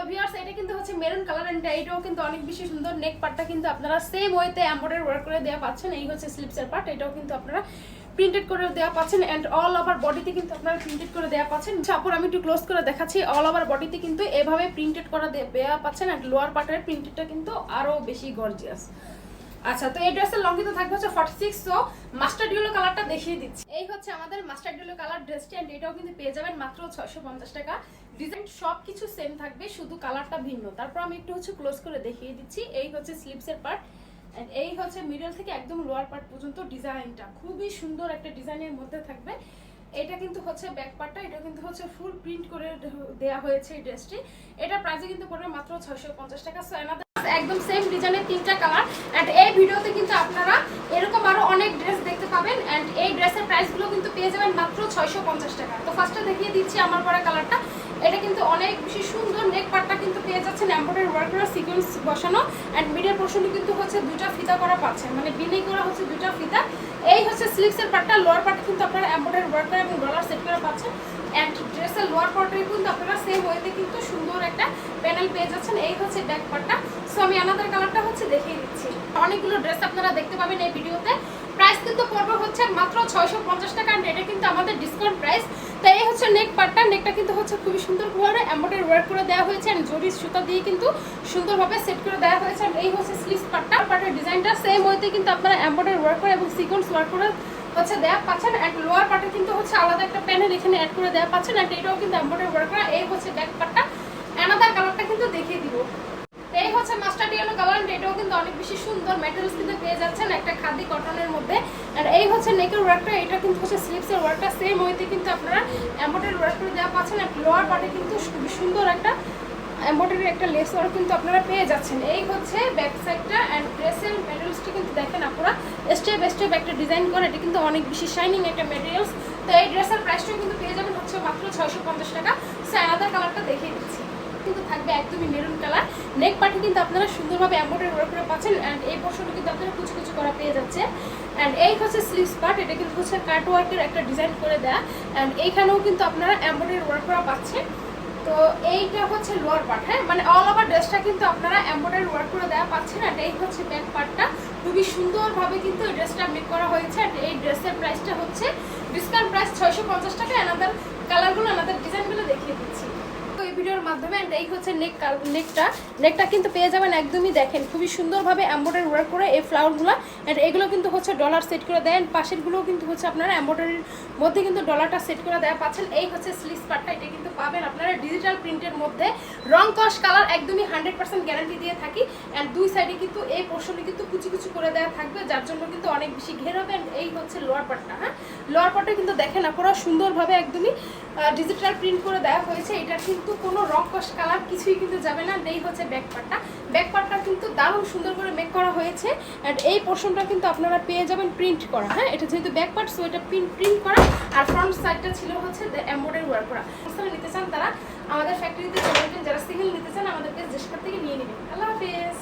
তো ভিউয়ার্স এটা কিন্তু হচ্ছে মেরুন কালার এন্ড এটাও কিন্তু অনেক বেশি সুন্দর। নেক পার্টটা কিন্তু আপনারা সেম ওয়েতে এমব্রয়ডারি ওয়ার্ক করে দেওয়া পাচ্ছেন। এই হচ্ছে স্লিপসের পার্ট এটাও কিন্তু আপনারা প্রিন্টেড করে দেওয়া পাচ্ছেন। অ্যান্ড অল ওভার বডিতে কিন্তু আপনারা প্রিন্টেড করে দেওয়া পাচ্ছেন। চাপড় আমি একটু ক্লোজ করে দেখাচ্ছি। অল ওভার বডিতে কিন্তু এভাবে প্রিন্টেড করা দেওয়া পাচ্ছেন। এন্ড লোয়ার পার্টের প্রিন্টেডটা কিন্তু আরও বেশি গর্জিয়াস আচ্ছা তো এই ড্রেসের লং কিন্তু থাকবে হচ্ছে ফর্টি সিক্স তো মাস্টার্ড ইয়েলো কালারটা দেখিয়ে দিচ্ছি। এই হচ্ছে আমাদের মাস্টার্ড ইয়েলো কালার ড্রেসটি অ্যান্ড এটাও কিন্তু পেয়ে যাবেন মাত্র ছয়শো পঞ্চাশ টাকা। ডিজাইন সব কিছু সেম থাকবে, শুধু কালারটা ভিন্ন। তারপর আমি একটু হচ্ছে ক্লোজ করে দেখিয়ে দিচ্ছি। এই হচ্ছে স্লিপসের পার্ট এই হচ্ছে মিডল থেকে একদম লোয়ার পার্ট পর্যন্ত ডিজাইনটা খুবই সুন্দর একটা ডিজাইনের মধ্যে থাকবে। এটা কিন্তু হচ্ছে ব্যাক পার্টটা এটা কিন্তু হচ্ছে ফুল প্রিন্ট করে দেওয়া হয়েছে এই ড্রেসটি এটা প্রাইসে কিন্তু পড়বে মাত্র ছয়শো পঞ্চাশ টাকা সো একদম সেম ডিজাইনের তিনটা কালার এন্ড এই ভিডিওতে কিন্তু আপনারা এরকম আরও অনেক ড্রেস দেখতে পাবেন। এন্ড এই ড্রেসের প্রাইসগুলো কিন্তু পেয়ে যাবেন মাত্র ছয়শো পঞ্চাশ টাকা। তো ফার্স্টে দেখিয়ে দিচ্ছি আমার পরে কালারটা এটা কিন্তু অনেক বেশি সুন্দর নেক পার্টটা কিন্তু পেয়ে যাচ্ছেন এম্বয়ডারি ওয়ার্ক করা সিকোয়েন্স বসানো। এন্ড মিডল পোর্শনে কিন্তু হচ্ছে দুইটা ফিতা করা পাচ্ছেন। মানে বিনেই করা হচ্ছে দুইটা ফিতা। এই হচ্ছে স্লিপসের পার্টটা লোয়ার পার্টে কিন্তু আপনারা এম্বয়ডারি ওয়ার্ক করা এবং ডলার সেট করে পাচ্ছেন। অ্যান্ড ড্রেসের লোয়ার পার্টে কিন্তু আপনারা সেম ওয়েতে কিন্তু সুন্দর একটা প্যানেল পেয়ে যাচ্ছেন। এই হচ্ছে ব্যাক পার্টটা সো আমি আনাদার কালারটা হচ্ছে দেখিয়ে দিচ্ছি। অনেকগুলো ড্রেস আপনারা দেখতে পাবেন এই ভিডিওতে। প্রাইস কিন্তু পড়বে হচ্ছে মাত্র ছয়শো পঞ্চাশ টাকা and এটা কিন্তু আমাদের ডিসকাউন্ট প্রাইস তো এই হচ্ছে নেক পার্টটা নেকটা কিন্তু হচ্ছে খুবই সুন্দর করে এম্বয়ডারি ওয়ার্ক করে দেওয়া হয়েছে and জরি সুতা দিয়ে কিন্তু সুন্দরভাবে সেট করে দেওয়া হয়েছে। এই হচ্ছে স্লিভস পার্টটা পার্টের ডিজাইনটা সেম ওয়েতে কিন্তু আপনারা এম্বয়ডারি ওয়ার্ক করে এবং সিকোয়েন্স ওয়ার্ক করে হচ্ছে দেওয়া পাচ্ছেন অ্যান্ড লোয়ার পার্টে কিন্তু হচ্ছে আলাদা একটা প্যানেল এখানে অ্যাড করে দেওয়া পাচ্ছেন অ্যান্ড এটাও কিন্তু এম্বয়ডারি ওয়ার্ক করা এই হচ্ছে ব্যাক পার্টটা অ্যানাদার কালারটা কিন্তু দেখিয়ে দিব। এই হচ্ছে মাস্টার্ড ইয়েলো কালার এটাও কিন্তু অনেক বেশি সুন্দর ম্যাটেরিয়ালস কিন্তু পেয়ে যাচ্ছেন একটা খাদি কটনের মধ্যে। আর এই হচ্ছে নেকের ওয়ার্কটা এটা কিন্তু হচ্ছে স্লিপসের ওয়ার্কটা সেম ওয়েতে কিন্তু আপনারা এম্বয়ডারি ওয়ার্ক করে দেওয়া পাচ্ছেন আর লোয়ার পার্টে কিন্তু খুবই সুন্দর একটা এম্বয়ডারি একটা লেস ওয়ার্ক কিন্তু আপনারা পেয়ে যাচ্ছেন। এই হচ্ছে ব্যাক সাইডটা অ্যান্ড ড্রেসের ম্যাটেরিয়ালসটা কিন্তু দেখেন আপনারা স্টেপ স্টেপ একটা ডিজাইন করা, এটা কিন্তু অনেক বেশি শাইনিং একটা ম্যাটেরিয়ালস তো এই ড্রেসের প্রাইসটাও কিন্তু পেয়ে যাবেন হচ্ছে মাত্র ছয়শো পঞ্চাশ টাকা। সো আলাদা কালারটা দেখিয়ে দিচ্ছি। কিন্তু থাকবে একদমই মেরুন কালার নেক পার্টি কিন্তু আপনারা সুন্দরভাবে এম্বয়ডারি ওয়ার্ক করে পাচ্ছেন অ্যান্ড এই পোর্শনটা কিন্তু আপনারা কুচি কুচি করা পেয়ে যাচ্ছে অ্যান্ড এই হচ্ছে স্লিভস পার্ট এটা কিন্তু হচ্ছে কাট ওয়ার্কের একটা ডিজাইন করে দেয়া। অ্যান্ড এইখানেও কিন্তু আপনারা এম্বয়ডারি ওয়ার্ক করা পাচ্ছেন। তো এইটা হচ্ছে লোয়ার পার্ট হ্যাঁ? মানে অল ওভার ড্রেসটা কিন্তু আপনারা এম্বয়ডারি ওয়ার্ক করে দেওয়া পাচ্ছেন আর এই হচ্ছে ব্যাক পার্টটা খুবই সুন্দরভাবে কিন্তু এই ড্রেসটা মেক করা হয়েছে আর এই ড্রেসের প্রাইসটা হচ্ছে ডিসকাউন্ট প্রাইস ছয়শো পঞ্চাশ টাকা এনাদের কালারগুলো এনাদের ডিজাইনগুলো দেখিয়ে দিচ্ছি। এই ভিডিওর মাধ্যমে and এই হচ্ছে নেক নেকটা নেকটা কিন্তু পেয়ে যাবেন একদমই দেখেন, খুবই সুন্দরভাবে এম্বয়ডারি ওয়ার্ক করে এই ফ্লাওয়ারগুলো অ্যান্ড এগুলো কিন্তু হচ্ছে ডলার সেট করে দেন পাশেরগুলোও কিন্তু হচ্ছে আপনারা এম্বয়ডারির মধ্যে কিন্তু ডলারটা সেট করে দেওয়া পাচ্ছেন। এই হচ্ছে স্লিস পার্টটা এটা কিন্তু পাবেন আপনারা ডিজিটাল প্রিন্টের মধ্যে। রং কস কালার একদমই হান্ড্রেড পার্সেন্ট গ্যারান্টি দিয়ে থাকি। অ্যান্ড দুই সাইডে কিন্তু এই পোর্শনে কিন্তু কুচি কুচি করে দেওয়া থাকবে, যার জন্য কিন্তু অনেক বেশি ঘের হবে। And এই হচ্ছে লোয়ার পার্টটা হ্যাঁ? লোয়ার পার্টটা কিন্তু দেখেন আপনারা সুন্দরভাবে একদমই ডিজিটাল প্রিন্ট করে দেওয়া হয়েছে। এটার কিন্তু কোনো রং কস কালার কিছুই কিন্তু যাবে না এই হচ্ছে ব্যাক পার্টটা ব্যাক পার্টটা কিন্তু দারুণ সুন্দর করে মেক করা হয়েছে। অ্যান্ড এই পোর্শনটা কিন্তু আপনারা পেয়ে যাবেন প্রিন্ট করা হ্যাঁ? এটা যেহেতু ব্যাক পার্ট সো এটা প্রিন্ট প্রিন্ট করা। আর ফ্রন্ট সাইডটা ছিল হচ্ছে এম্বয়ডারি ওয়ার্ক করা। নিতে চান তারা, আমাদের ফ্যাক্টরিতে চলে যারা সিঙ্গেল নিতে চান আমাদের পেজ থেকে নিয়ে নেবেন। আল্লাহ হাফেজ।